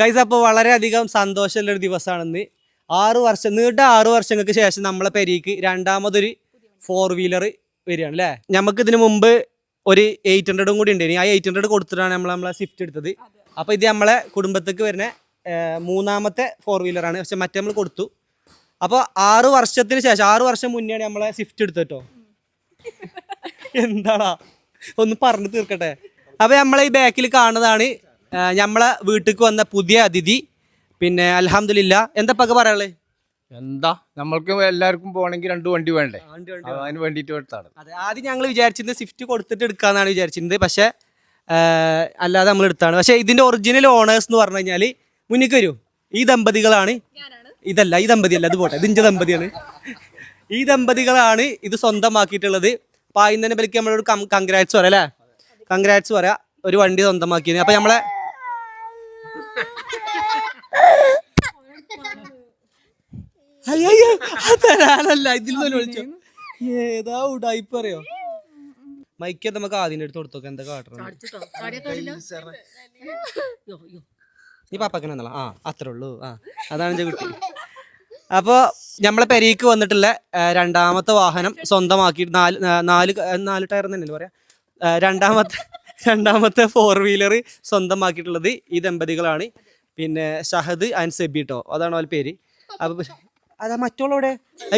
Guys അപ്പോൾ വളരെയധികം സന്തോഷമുള്ള ഒരു ദിവസമാണെന്ന്. ആറ് വർഷം നീണ്ട ആറ് വർഷങ്ങൾക്ക് ശേഷം നമ്മളെ പെരീക്ക് രണ്ടാമതൊരു ഫോർ വീലർ വരികയാണ് അല്ലേ? നമുക്ക് ഇതിനു മുമ്പ് ഒരു എയ്റ്റ് ഹൺഡ്രഡും കൂടി ഉണ്ട് ആ എയ്റ്റ് ഹൺഡ്രഡ് കൊടുത്തിട്ടാണ് നമ്മൾ നമ്മളെ സ്വിഫ്റ്റ് എടുത്തത്. അപ്പോൾ ഇത് നമ്മളെ കുടുംബത്തേക്ക് വരുന്ന മൂന്നാമത്തെ ഫോർ വീലറാണ് പക്ഷെ മറ്റേ നമ്മൾ കൊടുത്തു. അപ്പോൾ ആറ് വർഷത്തിന് ശേഷം ആറ് വർഷം മുന്നെയാണ് നമ്മളെ സ്വിഫ്റ്റ് എടുത്തത് കേട്ടോ. എന്താടാ? ഒന്ന് പറഞ്ഞു തീർക്കട്ടെ. അപ്പൊ നമ്മളെ ഈ ബാക്കിൽ കാണുന്നതാണ് നമ്മളെ വീട്ടിലേക്ക് വന്ന പുതിയ അതിഥി പിന്നെ അലഹമില്ല എന്താ പക്ക പറയാൾ എന്താ? നമ്മൾക്ക് എല്ലാവർക്കും പോകണമെങ്കിൽ രണ്ട് വണ്ടി വേണ്ടേ? അതിന് വേണ്ടിയിട്ട് എടുത്താണ് അതെ ആദ്യം ഞങ്ങൾ വിചാരിച്ചിരുന്നത് സ്വിഫ്റ്റ് കൊടുത്തിട്ട് എടുക്കാന്നാണ് വിചാരിച്ചിരുന്നത്. പക്ഷെ അല്ലാതെ നമ്മൾ എടുത്താണ്. പക്ഷെ ഇതിന്റെ ഒറിജിനൽ ഓണേഴ്സ് എന്ന് പറഞ്ഞു കഴിഞ്ഞാൽ മുന്നിക്ക് വരൂ. ഈ ദമ്പതികളാണ്. ഇതല്ല ഈ ദമ്പതി അല്ല അത് പോട്ടെ ഇതിന്റെ ദമ്പതിയാണ്. ഈ ദമ്പതികളാണ് ഇത് സ്വന്തമാക്കിയിട്ടുള്ളത്. അപ്പൊ ആദ്യം തന്നെ ബലിക്ക് നമ്മളോട് കൺഗ്രാറ്റ്സ് പറയാം അല്ലേ? കൺഗ്രാറ്റ്സ് പറയാം. ഒരു വണ്ടി സ്വന്തമാക്കിയത് അപ്പൊ നമ്മളെ അയ്യോ തരാനല്ല ഇതിൽ നിന്ന് വിളിച്ചു. ഏതാ ഉടായിപ്പ് അറിയോ? മൈക്ക് നമുക്ക് ആദ്യം എടുത്ത് കൊടുത്തൊക്കെ? എന്താ കാട്ടണം ഈ എന്നല്ല ആ അത്രേ ഉള്ളൂ. ആ അതാണ് എന്റെ കുട്ടി. അപ്പോൾ നമ്മളെ പെരീക്ക് വന്നിട്ടുള്ള രണ്ടാമത്തെ വാഹനം സ്വന്തമാക്കി. നാല് നാല് നാല് ടയർ തന്നെയല്ലേ പറയാ? രണ്ടാമത്തെ രണ്ടാമത്തെ ഫോർ വീലർ സ്വന്തമാക്കിയിട്ടുള്ളത് ഈ ദമ്പതികളാണ്. പിന്നെ ഷഹദ് ആൻഡ് സെബി ട്ടോ. അതാണ് അവരുടെ പേര്. അപ്പൊ അതാ മറ്റുള്ളവിടെ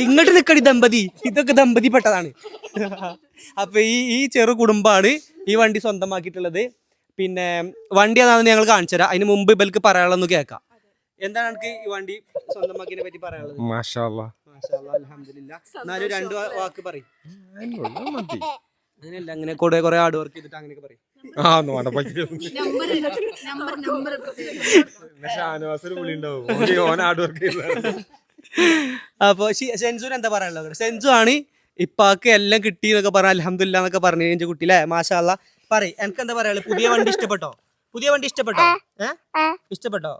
ഇങ്ങോട്ട് നിൽക്കടി ദമ്പതി. ഇതൊക്കെ ദമ്പതി പെട്ടതാണ് അപ്പൊ ഈ ഈ ചെറു കുടുംബമാണ് ഈ വണ്ടി സ്വന്തമാക്കിയിട്ടുള്ളത്. പിന്നെ വണ്ടി അതാണെന്ന് ഞങ്ങൾ കാണിച്ചു തരാം. അതിന് മുമ്പ് ഇവർക്ക് പറയാനുള്ളതെന്ന് കേൾക്കാം. എന്താണ് എനിക്ക് ഈ വണ്ടി സ്വന്തമാക്കിയതിനെ പറ്റി പറയാനുള്ളത്? മാഷാ. എന്നാലും രണ്ട് വാക്ക് പറയും. അങ്ങനെയല്ല അങ്ങനെ കുറെ കുറെ ഹാർഡ് വർക്ക് ചെയ്തിട്ട് അങ്ങനെയൊക്കെ പറയും. ആ ഷാനവാസൊരു ഉണ്ടാവും ഓൻ ഹാർഡ് വർക്ക് അപ്പൊ സെൻസുന് എന്താ പറയാനുള്ളത്? സെൻസു ആണ് ഇപ്പാക്ക് എല്ലാം കിട്ടി എന്നൊക്കെ പറഞ്ഞ അലഹമില്ല എന്നൊക്കെ പറഞ്ഞു എന്റെ കുട്ടി അല്ലേ മാഷാല്ല പറയും എനിക്ക് എന്താ പറയാനുള്ളത്? പുതിയ വണ്ടി ഇഷ്ടപ്പെട്ടോ? പുതിയ വണ്ടി ഇഷ്ടപ്പെട്ടോ? ഇഷ്ടപ്പെട്ടോ?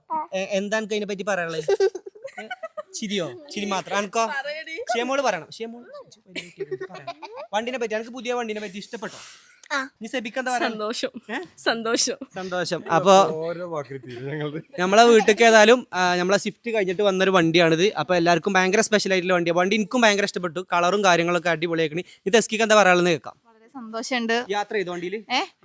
എന്താണ് എന്താ എനിക്ക് അതിനെ പറ്റി പറയാനുള്ളത്? ചിരിയോ? ചിരി മാത്രം. എനിക്കോ ഷിയമോൾ പറയണം. ഷിയമോൾ വണ്ടിനെ പറ്റി എനിക്ക് പുതിയ വണ്ടിനെ പറ്റി ഇഷ്ടപ്പെട്ടോ? നീ സെബിക്ക് എന്താ പറയാ സന്തോഷം. സന്തോഷം. സന്തോഷം. അപ്പൊ ഓരോ നമ്മളെ വീട്ടിലേക്ക് ഏതായാലും നമ്മളെ ഷിഫ്റ്റ് കഴിഞ്ഞിട്ട് വന്നൊരു വണ്ടിയാണിത്. അപ്പൊ എല്ലാവർക്കും ഭയങ്കര സ്പെഷ്യൽ ആയിട്ടുള്ള വണ്ടിയാണ് വണ്ടി എനിക്കും ഭയങ്കര ഇഷ്ടപ്പെട്ടു. കളറും കാര്യങ്ങളൊക്കെ അടിപൊളിയാക്കണി. ഇത് എസ്കിക്ക് എന്താ പറയാനുള്ളത് കേൾക്കാം. വളരെ സന്തോഷമുണ്ട്. യാത്ര ചെയ്തു വണ്ടിയിൽ?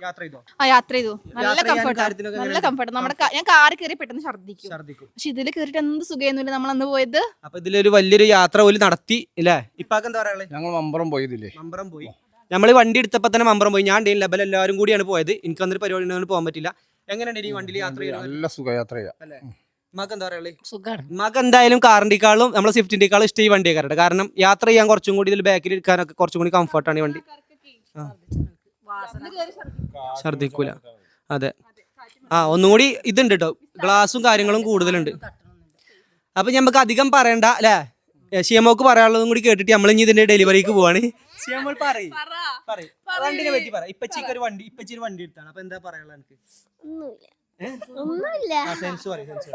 യാത്ര ചെയ്തു? ആ യാത്ര ചെയ്തു. നല്ല കംഫർട്ട് നല്ല കംഫർട്ട് നമ്മുടെ ഞാൻ കാറിൽ കയറി പെട്ടെന്ന് ഛർദ്ദിക്കും. പക്ഷെ ഇതിൽ കയറിയിട്ട് എന്ത് സുഖമൊന്നുമില്ല നമ്മൾ അന്ന് പോയത് അപ്പൊ ഇതിലൊരു വലിയൊരു യാത്ര പോലും നടത്തി ഇല്ലേ? ഇപ്പൊ എന്താ പറയാ ഞങ്ങൾ മമ്പറം പോയതില്ലേ മമ്പറം പോയി. നമ്മൾ വണ്ടി എടുത്തപ്പോൾ തന്നെ മമ്പറം പോയി. ഞാൻ ഡെയിൻ ലെബൽ എല്ലാവരും കൂടിയാണ് പോയത്. എനിക്ക് അന്നൊരു പരിപാടി ഉണ്ടെങ്കിൽ പോകാൻ പറ്റില്ല. എങ്ങനെയുണ്ട് ഈ വണ്ടിയിൽ യാത്ര ചെയ്യുന്നത്? നല്ല സുഖയാത്ര ചെയ്യാം. അല്ലേ? ഉമ്മാക്ക് എന്താ ഉമ്മാക്ക് എന്തായാലും കാറിന്റെക്കാളും നമ്മളെ സ്വിഫ്റ്റിന്റെക്കാളും ഇഷ്ടം ഈ വണ്ടിയെ കാരണം കാരണം യാത്ര ചെയ്യാൻ കുറച്ചും കൂടി ഇതിൽ ബാക്കിൽ ഇരിക്കാനൊക്കെ കുറച്ചും കൂടി കംഫർട്ടാണ് ഈ വണ്ടി. ഛർദിക്കൂല അതെ. ആ ഒന്നും കൂടി ഇതുണ്ട് കേട്ടോ ഗ്ലാസും കാര്യങ്ങളും കൂടുതലുണ്ട്. അപ്പൊ നമുക്ക് അധികം പറയണ്ട അല്ലേ? ഷിയമോക്ക് പറയാനുള്ളതും കൂടി കേട്ടിട്ട് നമ്മൾ ഇനി ഇതിന്റെ ഡെലിവറിക്ക് പോവാണ്. ഷിയമോൾ പറയും. പറയും. വണ്ടിനെ പറ്റി പറ. ഇപ്പച്ചിക്ക് ഒരു വണ്ടി ഇപ്പച്ചി ഒരു വണ്ടി എടുത്താണ്. അപ്പൊ എന്താ പറയാനുള്ള എനിക്ക് സെൻസ് പറയും സെൻസ്.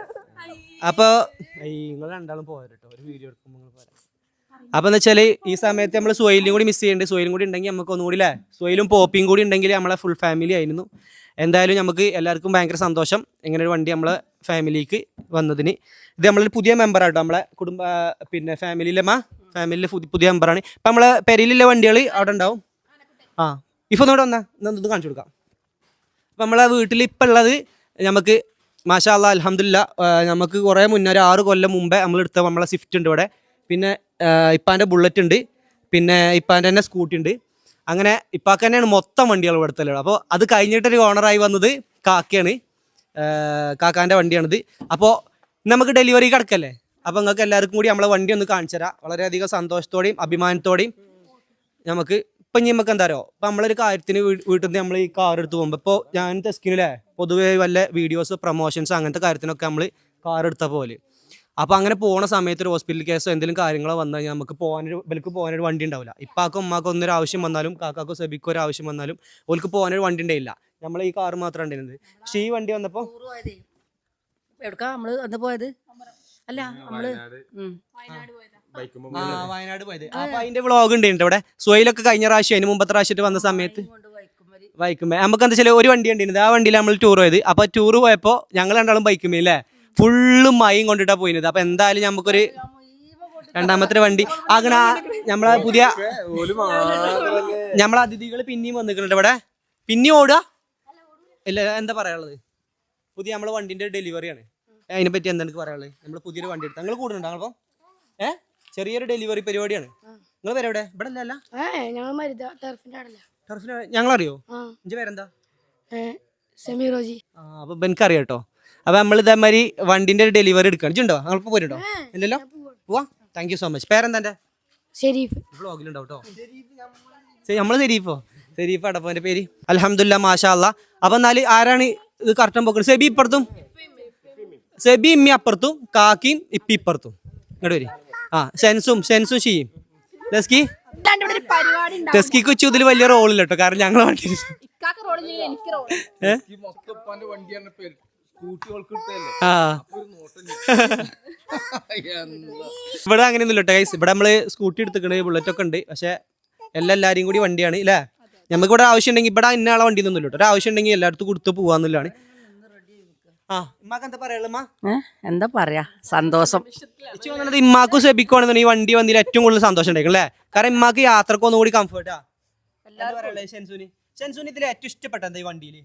അപ്പൊ നിങ്ങൾ രണ്ടാളും പോയത് കേട്ടോ. ഒരു വീഡിയോ എടുക്കുമ്പോൾ നിങ്ങൾ അപ്പൊ എന്ന് വെച്ചാൽ ഈ സമയത്ത് നമ്മൾ സോയിലും കൂടി മിസ് ചെയ്യുന്നുണ്ട് സോയിലും കൂടി ഉണ്ടെങ്കിൽ നമുക്ക് ഒന്നുകൂടി അല്ലേ സോയിലും പോപ്പിയും കൂടി ഉണ്ടെങ്കിൽ നമ്മളെ ഫുൾ ഫാമിലി ആയിരുന്നു. എന്തായാലും നമുക്ക് എല്ലാവർക്കും ഭയങ്കര സന്തോഷം. ഇങ്ങനെ ഒരു വണ്ടി നമ്മളെ ഫാമിലിക്ക് വന്നതിന്. ഇത് നമ്മളൊരു പുതിയ മെമ്പറാട്ടോ നമ്മളെ കുടുംബ പിന്നെ ഫാമിലിയിലെ മാ ഫാമിലിയിലെ പുതിയ പുതിയ മെമ്പറാണ് ഇപ്പം നമ്മളെ പെരയിലുള്ള വണ്ടികൾ അവിടെ ഉണ്ടാവും. ആ. ഇപ്പൊ ഒന്നുകൂടെ വന്നാ. ഇത് കാണിച്ചു കൊടുക്കാം. അപ്പം നമ്മളെ വീട്ടിൽ ഇപ്പം ഉള്ളത് നമുക്ക് മാഷാ അലഹമില്ല നമുക്ക് കുറേ മുന്നേ ഒരു ആറ് കൊല്ലം മുമ്പേ നമ്മൾ എടുത്ത നമ്മളെ സ്വിഫ്റ്റ് ഉണ്ട് ഇവിടെ. പിന്നെ ഇപ്പാന്റെ ബുള്ളറ്റ് ഉണ്ട്. പിന്നെ ഇപ്പാന്റെ തന്നെ സ്കൂട്ടി ഉണ്ട്. അങ്ങനെ ഇപ്പാക്ക് തന്നെയാണ് മൊത്തം വണ്ടികൾ ഇവിടുത്തെ അപ്പോൾ അത് കഴിഞ്ഞിട്ടൊരു ഓണറായി വന്നത് കാക്കയാണ്. കാക്കാന്റെ വണ്ടിയാണിത്. അപ്പോൾ നമുക്ക് ഡെലിവറി കിടക്കല്ലേ? അപ്പോൾ നിങ്ങൾക്ക് എല്ലാവർക്കും കൂടി നമ്മളെ വണ്ടി ഒന്ന് കാണിച്ചു തരാം. വളരെയധികം സന്തോഷത്തോടെയും അഭിമാനത്തോടെയും നമുക്ക് ഇപ്പൊ ഇനി നമുക്ക് എന്താ പറയുക ഇപ്പം നമ്മളൊരു കാര്യത്തിന് വീട്ടിൽ നിന്ന് നമ്മൾ ഈ കാർ എടുത്ത് പോകുമ്പോൾ ഇപ്പോൾ ഞാൻ തെസ്കിനില്ലേ പൊതുവേ വല്ല വീഡിയോസ് പ്രൊമോഷൻസ് അങ്ങനത്തെ കാര്യത്തിനൊക്കെ നമ്മൾ കാർ എടുത്ത പോലെ അപ്പോൾ അങ്ങനെ പോണ സമയത്ത് ഒരു ഹോസ്പിറ്റൽ കേസോ എന്തെങ്കിലും കാര്യങ്ങളോ വന്നു കഴിഞ്ഞാൽ നമുക്ക് പോകാനൊരു ഇവർക്ക് പോകാനൊരു വണ്ടി ഉണ്ടാവില്ല. ഇപ്പാക്കും ഉമ്മാക്കും ഒന്നൊരു ആവശ്യം വന്നാലും കാക്കാക്കും സെബിക്കും ഒരു ആവശ്യം വന്നാലും ഓൾക്ക് പോകാനൊരു വണ്ടി ഉണ്ടായില്ല. നമ്മൾ ഈ കാർ മാത്രം ഉണ്ടായിരുന്നത്. പക്ഷേ ഈ വണ്ടി വന്നപ്പോൾ എവിടക്കാ നമ്മൾ അന്ന് പോയത്? അല്ല നമ്മൾ വയനാട്. പോയത്. അപ്പൊ അതിന്റെ വ്ളോഗ് ഉണ്ട് ഇവിടെ. സുഹൈലൊക്കെ കഴിഞ്ഞ പ്രാവശ്യം അതിന് മുമ്പത്തെ പ്രാവശ്യം വന്ന സമയത്ത്. ബൈക്കുമ്പേ നമുക്ക് എന്താ വെച്ചാൽ ഒരു വണ്ടി ഉണ്ടായിരുന്നത് ആ വണ്ടിയിൽ നമ്മൾ ടൂർ പോയത്. അപ്പൊ ടൂർ പോയപ്പോ ഞങ്ങൾ രണ്ടാളും ബൈക്കുമ്പേ അല്ലേ? ഫുള്ള് മയം കൊണ്ടിട്ടാ പോയിരുന്നത്. അപ്പൊ എന്തായാലും നമുക്കൊരു രണ്ടാമത്തെ വണ്ടി. അങ്ങനെ നമ്മളെ പുതിയ നമ്മളെ അതിഥികൾ പിന്നെയും വന്നിട്ടുണ്ട് ഇവിടെ. പിന്നെയും ഓടുക? ഇല്ല എന്താ പറയാനുള്ളത്? പുതിയ നമ്മളെ വണ്ടിന്റെ ഡെലിവറിയാണ് അതിനെ പറ്റി എന്താണ് എനിക്ക് പറയാനുള്ളത് നമ്മൾ പുതിയൊരു വണ്ടി എടുത്ത്. നിങ്ങൾ കൂടുന്നുണ്ടോ അപ്പോൾ ഏ? ചെറിയൊരു ഡെലിവറി പരിപാടിയാണ്. നിങ്ങൾ പേരെവിടെ ഇവിടെ അല്ല ഞങ്ങൾ ടർഫിന് പേരെന്താ? സെമിറോജി ആ അപ്പൊ എനിക്കറിയാം കേട്ടോ. അപ്പൊ നമ്മൾ ഇതേമാതിരി വണ്ടിന്റെ ഡെലിവറി എടുക്കണം. ഇജ്ജുണ്ടോ ഞങ്ങളിപ്പോ പോരുണ്ടോ? ഇല്ലല്ലോ? പോവാ. താങ്ക് യു സോ മച്ച് പേരെന്താ എന്റെ? ഷെരീഫ്. വ്ളോഗിലുണ്ടാവും കേട്ടോ ശരി നമ്മൾ ശരീഫോ ശരീഫ് അടപ്പന്റെ പേര്. അലഹമുല്ല മാഷാ അല്ല അപ്പൊ എന്നാൽ ആരാണ് ഇത് കറക്റ്റം പോക്കുന്നത് സെബി ഇപ്പുറത്തും. സെബി ഇമ്മി അപ്പുറത്തും കാക്കിയും ഇപ്പി ഇപ്പുറത്തും. ഇങ്ങോട്ട് വരി. ആ സെൻസും സെൻസും ചെയ്യും ടെസ്കി ടെസ്കിക്ക് ഉച്ച ഇതിൽ വലിയ റോളില്ല കേട്ടോ കാരണം ഞങ്ങൾ വണ്ടി ഇവിടെ അങ്ങനെ ഒന്നുമില്ല കേട്ടോ ഇല്ല. ഗൈസ് ഇവിടെ നമ്മൾ സ്കൂട്ടി എടുത്തിക്കണ് ബുള്ളറ്റ് ഒക്കെ ഉണ്ട്. പക്ഷെ എല്ലാ എല്ലാരും കൂടി വണ്ടിയാണ് ഇല്ലേ? നമുക്ക് ഇവിടെ ആവശ്യം ഉണ്ടെങ്കിൽ ഇവിടെ ഇന്ന ആളെ വണ്ടി ഒന്നുമില്ല കേട്ടോ ഒരു ആവശ്യം ഉണ്ടെങ്കിൽ എല്ലായിടത്തും കൊടുത്ത് പോവാന്നുള്ളതാണ്. ഇമ്മാക്ക് എന്താ പറയാ എന്താ പറയാ? സന്തോഷം. ഇമ്മാക്ക് തോന്നുന്നത് ഇമ്മാക്കും സെബിക്കുവാണെന്നുണ്ടെങ്കിൽ ഈ വണ്ടി വന്നതിൽ ഏറ്റവും കൂടുതൽ സന്തോഷം ഉണ്ടായിരിക്കും അല്ലേ? കാരണം ഇമ്മാക്ക് യാത്രയ്ക്ക് ഒന്നും കൂടി കംഫർട്ടാ ഷെൻസുനി? ഷെൻസുനി ഇതിൽ ഏറ്റവും ഇഷ്ടപ്പെട്ട എന്താ ഈ വണ്ടിയിൽ?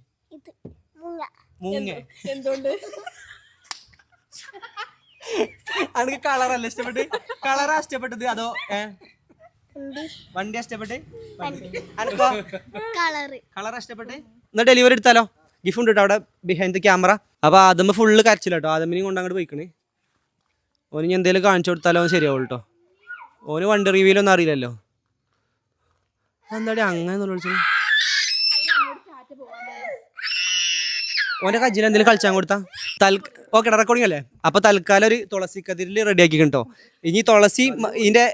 മൂങ്ങ. എന്തുകൊണ്ട്? അനക്ക് കളറല്ല ഇഷ്ടപ്പെട്ട്? കളറാ ഇഷ്ടപ്പെട്ടത്? അതോ ഏ? വണ്ടി ഇഷ്ടപ്പെട്ട്? അനക്കോ? കളറ്. കളർ ഇഷ്ടപ്പെട്ട്? എന്നാ ഡെലിവറി എടുത്താലോ? ഗിഫ്റ്റ് ഉണ്ട് അവിടെ ബിഹൈൻഡ് ദ ക്യാമറ അപ്പൊ ആദ്യമ ഫുള്ള് കരച്ചില്ല കേട്ടോ ആദ്യമിനെയും കൊണ്ട് അങ്ങോട്ട് പോയിക്കണേ. ഓന് ഇനി എന്തെങ്കിലും കാണിച്ചു കൊടുത്താലോ അവൻ ശരിയാവും കേട്ടോ ഓന് വണ്ടി റിവ്യൂലൊന്നും അറിയില്ലല്ലോ. എന്താടി അങ്ങനെ വിളിച്ചു ഓന്റെ കജ്ജിൽ എന്തെങ്കിലും കളിച്ചാൻ കൊടുത്താ? തൽ ഓക്കെ റെക്കോർഡിംഗ് അല്ലേ? അപ്പൊ തൽക്കാലം ഒരു തുളസി കതിരിൽ റെഡി ആക്കി കേട്ടോ ഇനി തുളസി ഇതിന്റെ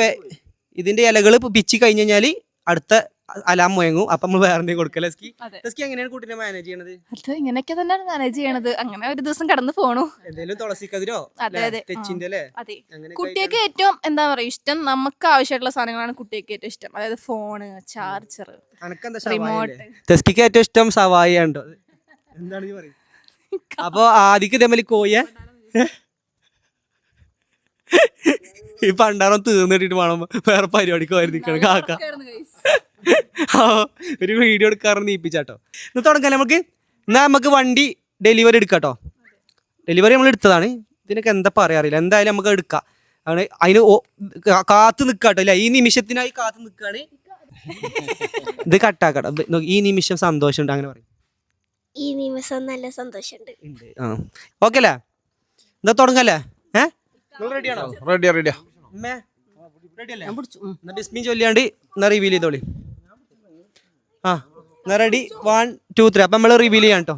വെ- ഇതിന്റെ ഇലകൾ പിച്ചി കഴിഞ്ഞ് കഴിഞ്ഞാൽ അടുത്ത അലാം മുയങ്ങും അപ്പൊ നമ്മൾ വേറെ എന്തെങ്കിലും കൊടുക്കല്ലേ സ്കി? അതെ. എങ്ങനെയാണ് കുട്ടീനെ മാനേജ് ചെയ്യണത്? അത് ഇങ്ങനെയൊക്കെ തന്നെയാണ് മാനേജ് ചെയ്യണത്. അങ്ങനെ ഒരു ദിവസം കടന്നു പോണു. എന്തെങ്കിലും തുളസി കതിരോ. തെച്ചിന്റെ അല്ലേ? കുട്ടിയൊക്കെ ഏറ്റവും എന്താ പറയാ ഇഷ്ടം നമുക്ക് ആവശ്യമായിട്ടുള്ള സാധനങ്ങളാണ് കുട്ടിയൊക്കെ ഏറ്റവും ഇഷ്ടം. അതായത് ഫോണ് ചാർജർ റിമോട്ട് ടെസ്കിക്ക് ഏറ്റവും ഇഷ്ടം സവായി ഉണ്ടോ? എന്താണ് പറയുന്നത് അപ്പൊ ആദിക്ക് ഇതേമാതിരി കോയെ ഈ പണ്ടാറം തീർന്നിട്ടിട്ട് വേണം വേറെ പരിപാടിക്ക് വരി നിൽക്കണം കാക്ക. ഒരു വീഡിയോ എടുക്കാറ് നീപ്പിച്ചാട്ടോ. ഇന്ന് തുടങ്ങാം നമുക്ക്? എന്നാ നമുക്ക് വണ്ടി ഡെലിവറി എടുക്കാട്ടോ. ഡെലിവറി നമ്മൾ എടുത്തതാണ്. ഇതിനൊക്കെ എന്താ പറയാറില്ല എന്തായാലും നമുക്ക് എടുക്കാം. ആണ് അതിന് ഓ- കാത്ത് നിൽക്കാട്ടോ അല്ല? ഈ നിമിഷത്തിനായി കാത്ത് നിൽക്കുകയാണ് ഇത് കട്ടാക്കട്ടോ. ഈ നിമിഷം സന്തോഷമുണ്ട് അങ്ങനെ പറയും. ഈ നിമിഷം നല്ല സന്തോഷമുണ്ട്. ആ. ഓക്കെ അല്ലേ? എന്താ തുടങ്ങല്ലേ ഏഹ് റെഡിയാണോ റെഡിയാ റെഡിയാ റെഡി അല്ലേ? എന്നാ ബിസ്മി ചൊല്ലിയാണ്ട് എന്നാ റിവീൽ ചെയ്തോളി. ആ എന്നാ റെഡി വൺ ടു ത്രീ അപ്പം നമ്മൾ റിവീൽ ചെയ്യാം കേട്ടോ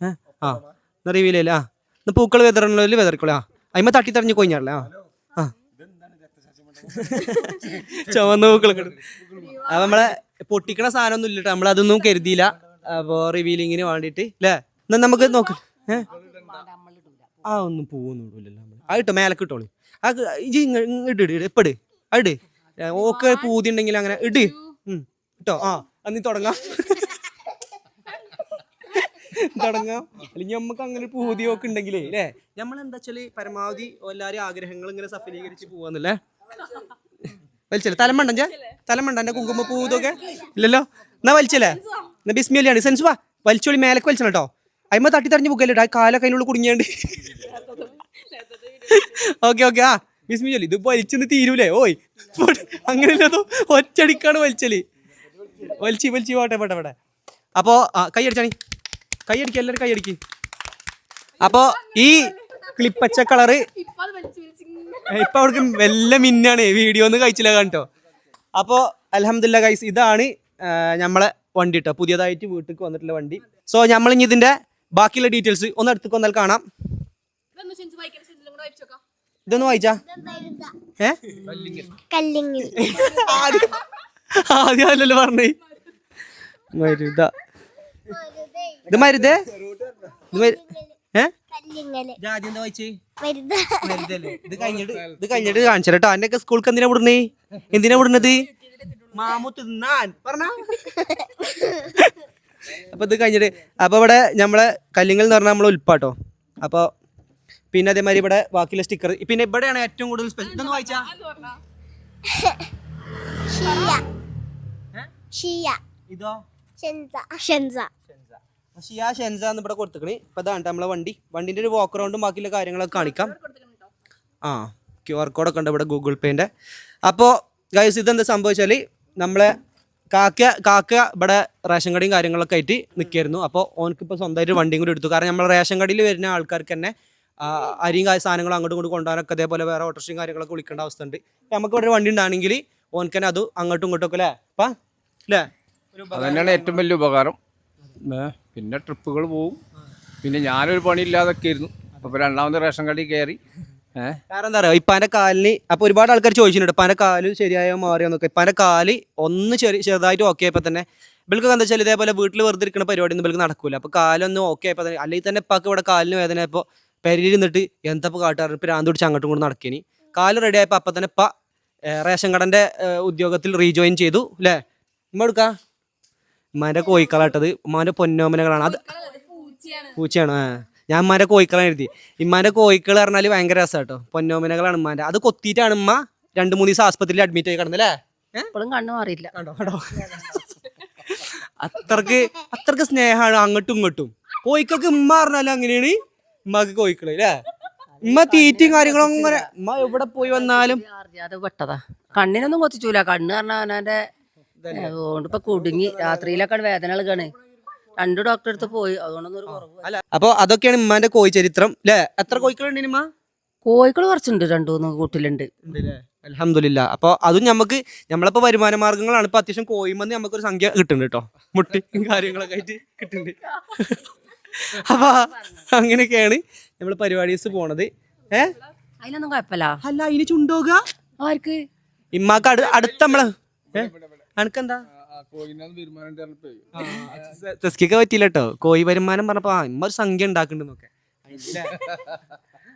ഏ? ആ എന്നാ റിവീൽ ചെയ്യല്ലേ ആ എന്നാ പൂക്കൾ വിതറണല്ലോ വെതറിക്കോളെ. ആ അതിമ തട്ടി തെറിഞ്ഞ് കൊഞ്ഞാടല്ലേ ആ ആ. ചുവന്ന പൂക്കളൊക്കെ ഇടും. അപ്പൊ നമ്മളെ പൊട്ടിക്കണ സാധനം ഒന്നും ഇല്ലട്ടോ. നമ്മളതൊന്നും കരുതിയില്ല. അപ്പോ റിവീലിങ്ങിന് വേണ്ടിട്ട് അല്ലേ എന്നാ നമുക്ക് നോക്ക്. ഏ? ആ ഒന്നും പൂവൊന്നും ആ ഇട്ടോ ഇജി ഇട് ഇട് എപ്പട് അട് ഓക്കെ പൂതി ഉണ്ടെങ്കിൽ അങ്ങനെ ഇട്. കേട്ടോ ആ അന്ന് തുടങ്ങാം. തുടങ്ങാം. അല്ലെങ്കിൽ നമുക്ക് അങ്ങനെ പൂതി ഒക്കെ ഉണ്ടെങ്കിലേ അല്ലേ നമ്മൾ എന്താ വെച്ചാൽ പരമാവധി എല്ലാരും ആഗ്രഹങ്ങൾ ഇങ്ങനെ സഫലീകരിച്ച് പോവാന്നല്ലേ? വലിച്ചല്ലേ? തലമണ്ടഞ്ച തലമണ്ട എന്റെ കുങ്കുമ പൂതൊക്കെ? ഇല്ലല്ലോ? എന്നാ വലിച്ചല്ലേ? എന്നാ ബിസ്മിയാണ് സെൻസ് വാ. വലിച്ചോളി മേലക്ക് വലിച്ചണം കേട്ടോ. അയിമ തട്ടി തടഞ്ഞ് പോകല്ലേ? കാലൊക്കെ അതിനുള്ളിൽ കുടുങ്ങിയാണ്ട്. Okay okay. ആ ബിസ്മി ചൊല്ലി ഇത് വലിച്ചെന്ന് തീരൂലേ? ഓയ് അങ്ങനെയല്ലോ ഒറ്റടിക്കാണ് വലിച്ചൽ? വലിച്ചി വലിച്ചി പോട്ടെ പോട്ടെ പോട്ടെ. അപ്പോ കൈയടിച്ചാണി. കൈയടിക്കുക എല്ലാവരും കൈയടിക്ക്. അപ്പോ ഈ ക്ലിപ്പച്ച കളറ് ഇപ്പൊ അവർക്ക് വല്ല മിന്നാണ്. വീഡിയോ ഒന്ന് കഴിച്ചില്ല കണ്ടോ? അപ്പോ അലഹമില്ല ഗൈസ് ഇതാണ് നമ്മളെ വണ്ടി കേട്ടോ പുതിയതായിട്ട് വീട്ടിലേക്ക് വന്നിട്ടുള്ള വണ്ടി. സോ നമ്മളിനി ഇതിന്റെ ബാക്കിയുള്ള ഡീറ്റെയിൽസ് ഒന്ന് എടുത്തു വന്നാൽ കാണാം. ഇതൊന്ന് വായിച്ചാ? ഏ? ആദ്യം ആദ്യം അല്ലല്ലോ പറഞ്ഞേ. മരുത. ഇത് മരുതേ? ഇത് മരു- ഏ? കല്ലിങ്ങൽ ഇത് ആദ്യം എന്താ വായിച്ചേ? മരുത. മരുതല്ലേ? ഇത് കഴിഞ്ഞിട്ട് ഇത് കഴിഞ്ഞിട്ട് കാണിച്ചു കേട്ടോ അന്നൊക്കെ സ്കൂൾക്ക് എന്തിനാ വിടുന്നേ? എന്തിനാ വിടുന്നത്? മാമു തിന്നാൻ. പറഞ്ഞ. അപ്പൊ ഇത് കഴിഞ്ഞിട്ട് അപ്പൊ ഇവിടെ നമ്മളെ കല്ലിങ്ങൽ എന്ന് പറഞ്ഞാൽ നമ്മളെ ഉൽപ്പാട്ടോ. അപ്പൊ പിന്നെ അതേമാതിരി ഇവിടെ ബാക്കിയുള്ള സ്റ്റിക്കർ പിന്നെ ഇവിടെയാണ് ഏറ്റവും കൂടുതൽ സ്പെഷ്യൽ ഇതൊന്ന് വായിച്ചാ? ഇതോ? ഷെൻസ. ഷെൻസ. ഷിയ ഷെൻസ എന്ന് ഇവിടെ കൊടുത്തിക്കണ്. ഇപ്പൊ ഇതാണ് നമ്മളെ വണ്ടി. വണ്ടിന്റെ ഒരു വാക്ക് റൗണ്ടും ബാക്കിയുള്ള കാര്യങ്ങളൊക്കെ കാണിക്കാം. ആ ക്യു ആർ കോഡൊക്കെ ഉണ്ട് ഇവിടെ ഗൂഗിൾ പേന്റെ അപ്പോൾ ഗൈസ് ഇതെന്താ സംഭവിച്ചാൽ നമ്മളെ കാക്ക കാക്ക ഇവിടെ റേഷൻ കടയും കാര്യങ്ങളൊക്കെ ആയിട്ട് നിൽക്കായിരുന്നു അപ്പോൾ ഓനക്കിപ്പോൾ സ്വന്തമായിട്ട് വണ്ടിയും കൂടി എടുത്തു. കാരണം നമ്മളെ റേഷൻ കടയിൽ വരുന്ന ആൾക്കാർക്ക് തന്നെ അരിയും സാധനങ്ങളും അങ്ങോട്ടും ഇങ്ങോട്ട് കൊണ്ടുപോകാനൊക്കെ അതേപോലെ വേറെ ഓട്ടോറിക്ഷയും കാര്യങ്ങളൊക്കെ വിളിക്കേണ്ട അവസ്ഥ ഉണ്ട് നമുക്ക് ഇവിടെ ഒരു വണ്ടി ഉണ്ടാണെങ്കിൽ ഓനക്ക് തന്നെ അത് അങ്ങോട്ടും ഇങ്ങോട്ടും ഒക്കെ അല്ലേ? അപ്പം അല്ലേ? അത് തന്നെയാണ് ഏറ്റവും വലിയ ഉപകാരം. പിന്നെ ട്രിപ്പുകൾ പോവും. പിന്നെ ഞാനൊരു പണിയില്ലാതൊക്കെ ആയിരുന്നു. അപ്പോൾ രണ്ടാമത് റേഷൻ കടയിൽ കയറി. കാരണം എന്താ പറയുക ഇപ്പാന്റെ കാലിന് അപ്പോൾ ഒരുപാട് ആൾക്കാർ ചോദിച്ചിട്ടുണ്ട് ഇപ്പാന്റെ കാൽ ശരിയായോ മാറിയോ എന്നൊക്കെ. ഇപ്പാന്റെ കാൽ ഒന്ന് ചെറിയ ചെറുതായിട്ട് ഓക്കെ ആയപ്പോൾ തന്നെ ഇവൾക്ക് എന്താ വെച്ചാൽ ഇതേപോലെ വീട്ടിൽ വെറുതെ ഇരിക്കുന്ന പരിപാടി ഒന്നും ഇവൾക്ക് നടക്കൂല. അപ്പോൾ കാലൊന്നും ഓക്കെ ആയപ്പോൾ തന്നെ അല്ലെങ്കിൽ തന്നെ ഇപ്പാക്ക് ഇവിടെ കാലിന് വേദന ആയപ്പോൾ പെരയിരുന്നിട്ട് നിന്നിട്ട് എന്തപ്പോൾ കാട്ടുകാരൻ? ഇപ്പോൾ രാന്ത് പിടിച്ച് അങ്ങോട്ടും കൊണ്ട് നടക്കേനി. കാൽ റെഡി ആയപ്പോൾ അപ്പം തന്നെ ഇപ്പ റേഷൻ കടന്റെ ഉദ്യോഗത്തിൽ റീജോയിൻ ചെയ്തു അല്ലേ ഉമ്മ എടുക്കാ? ഉമ്മാന്റെ കോഴിക്കളാട്ടത്. ഉമ്മാന്റെ പൊന്നോമനകളാണ്. അത് പൂച്ചയാണ്. ഞാൻ ഉമ്മാന്റെ കോഴിക്കളാണ് എഴുതി. ഇമ്മാന്റെ കോഴിക്കൾ പറഞ്ഞാൽ ഭയങ്കര രസമാണ് കേട്ടോ പൊന്നോമനകളാണ് ഉമ്മാന്റെ അത് കൊത്തിയിട്ടാണ് ഉമ്മ രണ്ട് മൂന്ന് ദിവസം ആസ്പത്രിയിൽ അഡ്മിറ്റ് ആയി കിടന്നല്ലേ ഇപ്പോഴും കണ്ണു മാറിയില്ല കണ്ടോ കണ്ടോ? അത്രയ്ക്ക് അത്രയ്ക്ക് സ്നേഹമാണ് അങ്ങോട്ടും ഇങ്ങോട്ടും. കോയിക്കൊക്കെ ഉമ്മ പറഞ്ഞാലും അങ്ങനെയാണ്. ഉമ്മക്ക് കോഴിക്കൾ അല്ലേ ഉമ്മ തീറ്റയും കാര്യങ്ങളും അങ്ങനെ ഉമ്മ എവിടെ പോയി വന്നാലും അറിയാതെ പെട്ടതാ. കണ്ണിനൊന്നും കൊത്തിച്ചൂല. കണ്ണ് കാരണം അവനവന്റെ അതുകൊണ്ട് ഇപ്പൊ കുടുങ്ങി. രാത്രിയിലൊക്കെ വേദന എടുക്കാണ് രണ്ട് ഡോക്ടറെ അടുത്ത് പോയി. അതുകൊണ്ടൊന്നും ഒരു കുറവ് അപ്പൊ അതൊക്കെയാണ് ഉമ്മാന്റെ കോഴി ചരിത്രം അല്ലേ എത്ര കോഴിക്കളുണ്ട് ഉമ്മ? കോഴികൾ കുറച്ചുണ്ട് രണ്ടു മൂന്ന് കൂട്ടിലുണ്ട്. അലഹമില്ല അപ്പൊ അതും നമുക്ക് നമ്മളിപ്പോ വരുമാന മാർഗങ്ങളാണ്. ഇപ്പൊ അത്യാവശ്യം കോയിമെന്ന് നമുക്കൊരു സംഖ്യ കിട്ടുന്നുണ്ട് കേട്ടോ മുട്ടി കാര്യങ്ങളൊക്കെ ആയിട്ട് കിട്ടുന്നുണ്ട്. അപ്പൊ അങ്ങനെയൊക്കെയാണ് നമ്മൾ പരിപാടീസ് പോണത്. ഏ? അതിനൊന്നും കുഴപ്പമില്ല. അല്ല ഇനി ചുണ്ടോക? ആർക്ക്? ഇമ്മാക്ക് അടു അടുത്ത നമ്മൾ അനക്കെന്താ? തെസ്കിക്ക് പറ്റിയില്ല കേട്ടോ കോയി വരുമാനം പറഞ്ഞപ്പോ ആ ഇമ്മ ഒരു സംഖ്യ ഉണ്ടാക്കുന്നുണ്ടെന്നൊക്കെ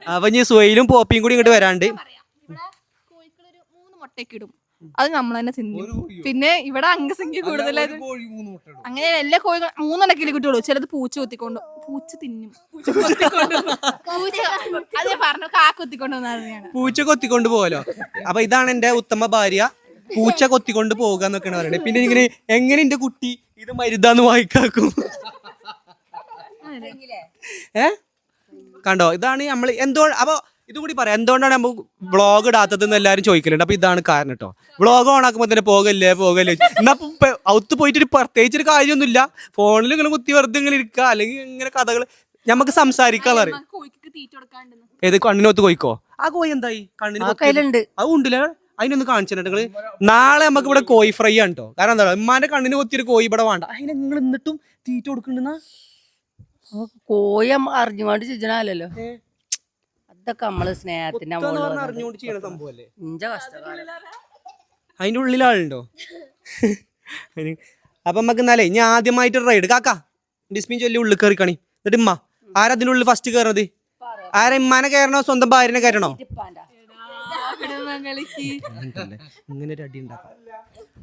അപ്പൊ ഇനി സുഹയിലും പോപ്പിയും കൂടി ഇങ്ങോട്ട് വരാണ്ട്. ഇവിടെ അത് നമ്മൾ തന്നെ ചിന്തിക്കും പിന്നെ ഇവിടെ അംഗസംഖ്യ കൂടുതലായത് അങ്ങനെ എല്ലാ കോഴികളും മൂന്നെണ്ണ കിളി കിട്ടുള്ളൂ. ചിലത് പൂച്ച കുത്തിക്കൊണ്ട് പൂച്ച തിന്നും. പൂച്ച പൂച്ച അത് പറഞ്ഞു കാക്ക കുത്തിക്കൊണ്ട് വന്നാണ് പൂച്ച കൊത്തിക്കൊണ്ട് പോകലോ? അപ്പൊ ഇതാണ് എന്റെ ഉത്തമ ഭാര്യ. പൂച്ച കൊത്തിക്കൊണ്ട് പോവുക എന്നൊക്കെയാണ് പറയുന്നത്. പിന്നെ ഇങ്ങനെ എങ്ങനെ എന്റെ കുട്ടി ഇത് മരുതാന്ന് വായിക്കാക്കും? ഏ? കണ്ടോ? ഇതാണ് നമ്മൾ എന്തോ അപ്പൊ ഇതുകൂടി പറയാം. എന്തുകൊണ്ടാണ് നമ്മൾ വ്ളോഗ് ഇടാത്തത് എന്ന് എല്ലാവരും ചോദിക്കലുണ്ട്. അപ്പൊ ഇതാണ് കാരണം കേട്ടോ വ്ളോഗ് ഓൺ ആക്കുമ്പോൾ തന്നെ പോകല്ലേ പോകല്ലേ. എന്നാ ഔത്ത് പോയിട്ട് ഒരു പ്രത്യേകിച്ച് ഒരു കാര്യമൊന്നുമില്ല. ഫോണിൽ ഇങ്ങനെ കുത്തി വെറുതെ ഇങ്ങനെ ഇരിക്കുക അല്ലെങ്കിൽ ഇങ്ങനെ കഥകൾ നമുക്ക് സംസാരിക്കാൻ അറിയാം ഏത് കണ്ണിനൊത്ത് കോയിക്കോ ആ കോയി എന്തായി? കണ്ണിന് അത് ഉണ്ടല്ലേ? അതിനൊന്ന് കാണിച്ചിട്ടുണ്ട് നാളെ നമുക്ക് ഇവിടെ കോയി ഫ്രൈ ആണ് കേട്ടോ കാരണം എന്താ? ഉമ്മാന്റെ കണ്ണിന് കൊത്തിയൊരു കോയി ഇവിടെ വേണ്ട. അതിന് നിങ്ങൾ എന്നിട്ടും തീറ്റ കൊടുക്കണ്ടെന്നാ? കോയി അറിഞ്ഞു വേണ്ടി ചിജനല്ലോ അതൊക്കെ നമ്മൾ സ്നേഹത്തിന്റെ. അറിഞ്ഞുകൊണ്ട് സംഭവല്ലേ? ഇഞ്ച കഷ്ടകാലം. അതിന്റെ ഉള്ളിൽ ആളുണ്ടോ? അപ്പൊ നമുക്ക് എന്നാലേ ഇനി ആദ്യമായിട്ട് റൈഡ് കാക്ക ഡിസ്മിൻ ചൊല്ലി ഉള്ളിൽ കയറി കണി എന്നിട്ട് ഇമ്മ ആരാ അതിന്റെ ഉള്ളിൽ ഫസ്റ്റ് കയറണത് ആരാ ഇമ്മാനെ കയറണോ സ്വന്തം ഭാര്യനെ കയറണോ? ഇങ്ങനെ ഒരു അടി ഉണ്ടാക്കാം.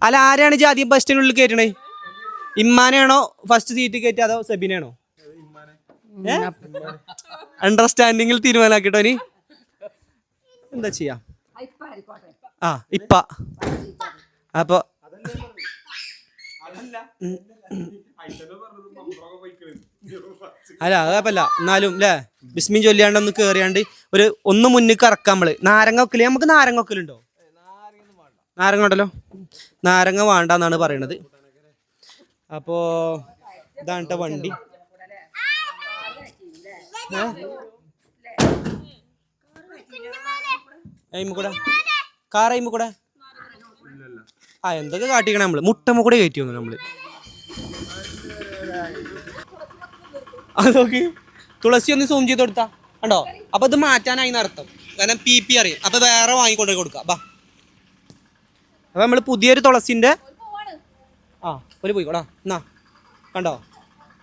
അല്ല ആരാണ് ജാതി ബസ്റ്റിനുള്ളിൽ കയറ്റണേ ഇമ്മാനെയാണോ ഫസ്റ്റ് സീറ്റ് കയറ്റി അതോ സെബിനെയാണോ? അണ്ടർസ്റ്റാൻഡിങ്ങിൽ തീരുമാനാക്കിട്ടോ ഇനി? എന്താ ചെയ്യാ? ആ ഇപ്പ. അപ്പൊ അല്ല അതപ്പല്ല എന്നാലും അല്ലേ ബിസ്മിൻ ചൊല്ലിയാണ്ട് ഒന്ന് കേറിയാണ്ട് ഒരു ഒന്ന് മുന്നിൽ കറക്കാം നമ്മൾ. നാരങ്ങ വെക്കൽ. നമുക്ക് നാരങ്ങ ഒക്കലുണ്ടോ നാരങ്ങ ഉണ്ടല്ലോ. നാരങ്ങ വേണ്ട എന്നാണ് പറയണത്. അപ്പോ ഇതാണ് വണ്ടി. ആ? എന്തൊക്കെ കാട്ടിക്കണ നമ്മൾ? മുട്ടമ്മ കൂടെ കയറ്റി വന്നു നമ്മൾ. അത് തുളസി ഒന്ന് സൂം ചെയ്ത് കൊടുത്താ. കണ്ടോ? അപ്പൊ ഇത് മാറ്റാനായി നടത്തും കാരണം പി പി അറിയും. അപ്പൊ വേറെ വാങ്ങിക്കൊണ്ടു കൊടുക്കാം. ബാ. അപ്പൊ നമ്മൾ പുതിയൊരു തുളസിന്റെ ആ ഒരു പോയിക്കോടാ. എന്നാ. കണ്ടോ?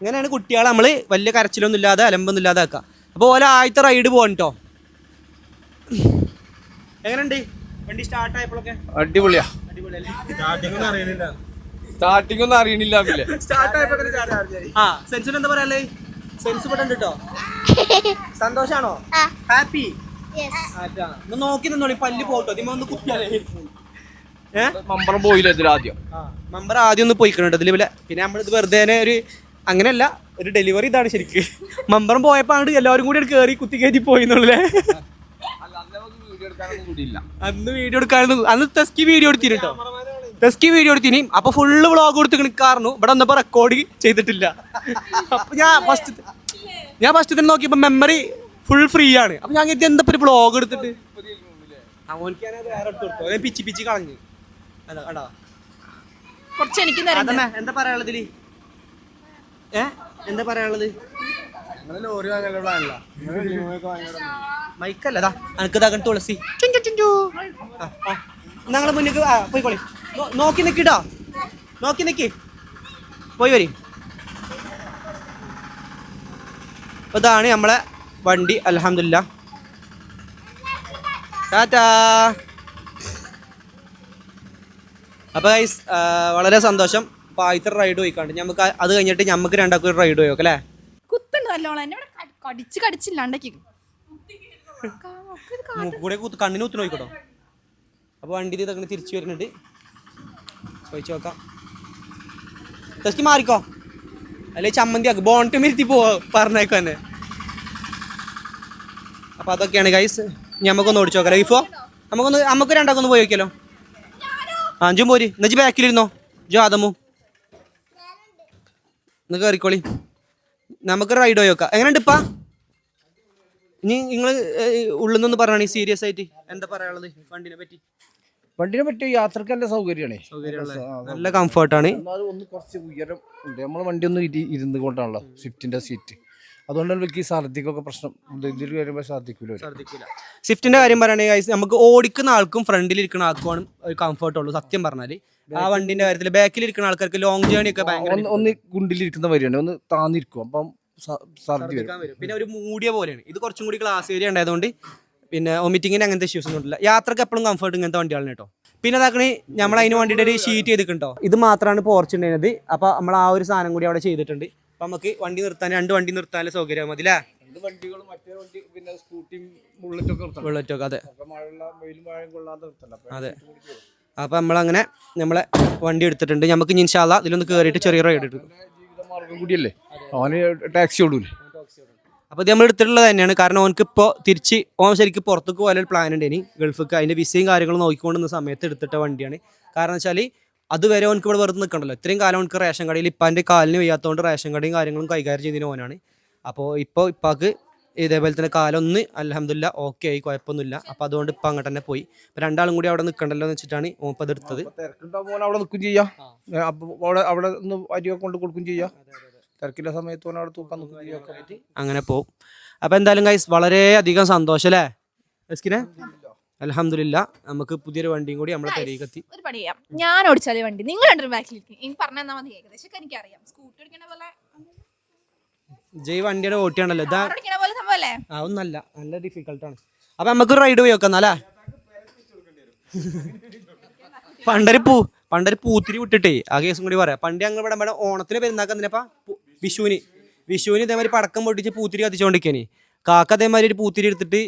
ഇങ്ങനെയാണ് കുട്ടികളെ നമ്മൾ വലിയ കരച്ചിലൊന്നും ഇല്ലാതെ അലമ്പൊന്നും ഇല്ലാതെ ആക്കുക. അപ്പോൾ ഓല ആദ്യത്തെ റൈഡ് പോകണ്ടോ എങ്ങനെയുണ്ട്? വണ്ടി സ്റ്റാർട്ട് ആയപ്പോഴൊക്കെ? അടിപൊളിയാ. അടിപൊളിയല്ലേ? സ്റ്റാർട്ടിംഗ് ഒന്നും അറിയണില്ല. പിന്നെ. ആ സെൻസിന് എന്താ പറയാല്ലേ സെൻസ് പെട്ടുണ്ട് കേട്ടോ സന്തോഷാണോ? ആ. ഹാപ്പി ഒന്ന് നോക്കി നിന്നോളി പല്ല് പോട്ടോ ഇതിമ ഒന്ന് കുത്തിയാലേ. ഏ? മമ്പറം പോയില്ല ഇതിലാദ്യം. മെമ്പർ ആദ്യം ഒന്ന് പോയിക്കണുണ്ട് ഇതിൽ പിന്നെ പിന്നെ നമ്മളിത് വെറുതെ ഒരു അങ്ങനെയല്ല ഒരു ഡെലിവറി ഇതാണ് ശരിക്ക്. മമ്പറം പോയപ്പോ അങ്ങോട്ട് എല്ലാവരും കൂടി കയറി കുത്തി കയറ്റി പോയി എന്നുള്ളേ. അന്ന് വീഡിയോ എടുക്കാനൊന്നും അന്ന് ടെസ്കി വീഡിയോ എടുത്തിന് കേട്ടോ ടെസ്കി വീഡിയോ എടുത്തിനി. അപ്പൊ ഫുള്ള് വ്ളോഗ് കൊടുത്ത് നിൽക്കാറുന്നു ഇവിടെ വന്നപ്പോ റെക്കോർഡ് ചെയ്തിട്ടില്ല. അപ്പൊ ഞാൻ ഫസ്റ്റ് ഞാൻ ഫസ്റ്റ് തന്നെ നോക്കിയപ്പോ മെമ്മറി ഫുൾ ഫ്രീ ആണ്. അപ്പൊ ഞാൻ കരുതി എന്താ ഒരു വ്ളോഗ് എടുത്തിട്ട്? അവനക്ക് ഞാൻ വേറെ എടുത്ത് കൊടുത്തു. അവനെ പിച്ചി പിച്ചി കളഞ്ഞു. അല്ല കുറച്ച് എനിക്ക് എന്താ പറയാനുള്ളത് ഏ? എന്താ പറയാനുള്ളത്? മൈക്കല്ല അതാ അനക്ക് ഇതാ തുളസി. ചുഞ്ചു ചുഞ്ചു ആ, ആ. ഞങ്ങളെ മുന്നിൽ പോയിക്കോളി. നോക്കി നിക്കിട്ടോ നോക്കി നിക്കി. പോയി വരി. ഇതാണ് നമ്മളെ വണ്ടി അലഹമില്ല ടാറ്റാ. അപ്പൊ ഗൈസ് വളരെ സന്തോഷം. അപ്പൊ ആദ്യത്തെ റൈഡ് പോയിക്കാണ്ട്. നമുക്ക് അത് കഴിഞ്ഞിട്ട് നമുക്ക് രണ്ടാക്കും ഒരു റൈഡ് പോയോ അല്ലേ? കുത്തുണ്ട് നല്ലോണം. എന്നെ ഇവിടെ കടി- കടിച്ച് കടിച്ചില്ലാണ്ടേക്ക് കൂടെ കുത്ത് കണ്ണിന് കുത്തി നോക്കിക്കോട്ടോ അപ്പോൾ വണ്ടി ഇത് അങ്ങനെ തിരിച്ചു വരുന്നുണ്ട്. ചോദിച്ചു നോക്കാം. ജസ്റ്റ് മാറിക്കോ. അല്ലെ ചമ്മന്തി ആക്കും. ബോണിട്ട് മിരുത്തി പോവാ പറഞ്ഞേക്കോ തന്നെ. അപ്പോൾ അതൊക്കെയാണ് ഗൈസ് നമുക്കൊന്ന് ഓടിച്ചു നോക്കാം. ലൈഫോ നമുക്കൊന്ന് നമുക്ക് രണ്ടാക്കൊന്ന് പോയി നോക്കിയാലോ? ആ അഞ്ചും പോരി. എന്നുവെച്ച് ബാക്കിലിരുന്നോ ജോ ആദമു. ഒന്ന് കയറിക്കോളി നമുക്ക് റൈഡ് പോയി നോക്കാം. എങ്ങനെയുണ്ട് ഇപ്പാ ഇനി നിങ്ങൾ ഉള്ളിൽ നിന്ന് പറഞ്ഞാണ് സീരിയസ് ആയിട്ട്. എന്താ പറയാനുള്ളത്? വണ്ടിനെ പറ്റി. വണ്ടിനെ പറ്റിയ യാത്രയ്ക്ക് നല്ല സൗകര്യമാണ്. നല്ല കംഫർട്ടാണ് ഒന്ന് കുറച്ച് ഉയരം ഉണ്ട്. നമ്മളെ വണ്ടി ഒന്ന് ഇരി ഇരുന്ന് കൊണ്ടാണല്ലോ. സ്വിഫ്റ്റിന്റെ സീറ്റ് അതുകൊണ്ടാണ് എനിക്ക് ഛർദിക്കൊക്കെ പ്രശ്നം. ഇതിൽ വരുമ്പോൾ ഛർദിക്കൂല. സ്വിഫ്റ്റിന്റെ കാര്യം പറയുകയാണെങ്കിൽ guys, നമുക്ക് ഓടിക്കുന്ന ആൾക്കും ഫ്രണ്ടിൽ ഇരിക്കുന്ന ആൾക്കും ഒരു കംഫർട്ട് ഉള്ളൂ സത്യം പറഞ്ഞാൽ ആ വണ്ടിന്റെ കാര്യത്തിൽ ബാക്കിൽ ഇരിക്കുന്ന ആൾക്കാർക്ക് ലോങ് ജേണി ഒക്കെ ഭയങ്കര ഒന്ന് കുണ്ടിലിരിക്കുന്ന വരികയാണ് ഒന്ന് താന്നിരിക്കും അപ്പം ഛർദി വരും. പിന്നെ ഒരു മൂടിയ പോലെയാണ്. ഇത് കുറച്ചും കൂടി ക്ലാസ് ഏരിയ ഉണ്ടായതുകൊണ്ട് പിന്നെ വൊമിറ്റിങ്ങിന് അങ്ങനത്തെ ഇഷ്യൂസ് ഒന്നും ഇല്ല. യാത്രയ്ക്ക് എപ്പോഴും കംഫർട്ട് ഇങ്ങനത്തെ വണ്ടികളാണ് കേട്ടോ. പിന്നെ അതാക്കണി നമ്മൾ അതിന് വേണ്ടിയിട്ട് ഒരു ഷീറ്റ് ചെയ്തിട്ടുണ്ടോ? ഇത് മാത്രമാണ് പോർച്ച് ഉണ്ടായിരുന്നത് അപ്പൊ നമ്മൾ ആ ഒരു സാധനം കൂടി അവിടെ ചെയ്തിട്ടുണ്ട്. അപ്പൊ നമുക്ക് വണ്ടി നിർത്താൻ രണ്ട് വണ്ടി നിർത്താനുള്ള സൗകര്യം മതി അല്ലേ വണ്ടികളും മറ്റേ വണ്ടി പിന്നെ സ്കൂട്ടിയും ബുള്ളറ്റൊക്കെ നിർത്തണം. ബുള്ളറ്റൊക്കെ അതെ. അപ്പൊ മഴയുള്ള വെയിലും മഴയും കൊള്ളാതെ നിർത്തണം. അപ്പൊ അതെ. അപ്പോൾ നമ്മളങ്ങനെ നമ്മളെ വണ്ടി എടുത്തിട്ടുണ്ട്. നമുക്ക് ഇനി ഇൻഷാല്ല ഇതിലൊന്ന് കയറിയിട്ട് ചെറിയ റൈഡ് എടുക്കും. ജീവിതമാർഗം കൂടിയല്ലേ? അവന് ടാക്സി ഓടൂലേ? അപ്പോൾ ഇത് നമ്മൾ എടുത്തിട്ടുള്ളത് തന്നെയാണ്. കാരണം ഓനക്ക് ഇപ്പോൾ തിരിച്ച് ഓൻ ശരിക്കും പുറത്തേക്ക് പോകാൻ പ്ലാൻ ഉണ്ട് ഇനി. ഗൾഫിക്ക് അതിന്റെ വിസയും കാര്യങ്ങളും നോക്കിക്കൊണ്ടുന്ന സമയത്ത് എടുത്തിട്ട വണ്ടിയാണ്. കാരണം വെച്ചാൽ അതുവരെ ഓനക്ക് ഇവിടെ വെറുതെ നിൽക്കണ്ടല്ലോ ഇത്രയും കാലം ഓനക്ക് റേഷൻ കടയിൽ ഇപ്പാന്റെ കാലിന് വയ്യാത്തതുകൊണ്ട് റേഷൻ കടയും കാര്യങ്ങളും കൈകാര്യം ചെയ്തതിന് ഓനാണ്. അപ്പോൾ ഇപ്പോൾ ഇപ്പാക്ക് ഇതേപോലെ തന്നെ കാലൊന്ന് ഒന്ന് അലഹമില്ല ഓക്കെ ആയി കുഴപ്പമൊന്നുമില്ല. അപ്പോൾ അതുകൊണ്ട് ഇപ്പം അങ്ങോട്ട് തന്നെ പോയി. അപ്പം രണ്ടാളും കൂടി അവിടെ നിൽക്കണ്ടല്ലോ എന്ന് വെച്ചിട്ടാണ് അത് എടുത്തത്. അവിടെ നിൽക്കും ചെയ്യാം. അപ്പോൾ അവിടെ അവിടെ ഒന്ന് അരിയൊക്കെ കൊണ്ട് കൊടുക്കും ചെയ്യാം. തിരക്കില്ല സമയത്ത് അവിടെ തൂക്കാൻ നിൽക്കും അങ്ങനെ പോവും. അപ്പോൾ എന്തായാലും ഗൈസ് വളരെയധികം സന്തോഷം അല്ലേ? എസ്കിനെ? അലഹമില്ല നമുക്ക് പുതിയൊരു വണ്ടിയും കൂടി നമ്മളെ പെരീക്കെത്തി. ഒരു പണി ചെയ്യാം. ഞാൻ ഓടിച്ചാലേ വണ്ടി. നിങ്ങൾ രണ്ടും ബാക്കിലിരിക്കും എനിക്ക് പറഞ്ഞു തന്നാൽ മതി ഏകദേശം ഒക്കെ എനിക്കറിയാം. സ്കൂട്ടർ ഓടിക്കണ പോലെ ജയ് വണ്ടിയുടെ ഓട്ടിയാണല്ലോ ഇതാ ഓടിക്കണ പോലെ സംഭവല്ലേ ആ ഒന്നല്ല. നല്ല ഡിഫിക്കൽട്ടാണ് അപ്പൊ നമുക്ക് റൈഡ് പോയി നോക്കാം അല്ലേ? പണ്ടൊരു പൂ പണ്ടൊരു പൂത്തിരി വിട്ടിട്ടേ ആ കേസും കൂടി പറയാം. പണ്ട് ഞങ്ങൾ ഇവിടെ ഇവിടെ ഓണത്തിന് പെരുന്നാക്കാൻ തന്നെപ്പാ വിഷുവിന്. വിഷുവിന് ഇതേമാതിരി പടക്കം പൊട്ടിച്ച് പൂത്തിരി കത്തിച്ചോണ്ടിരിക്കാന്. കാക്ക അതേമാതിരി ഒരു പൂത്തിരി എടുത്തിട്ട്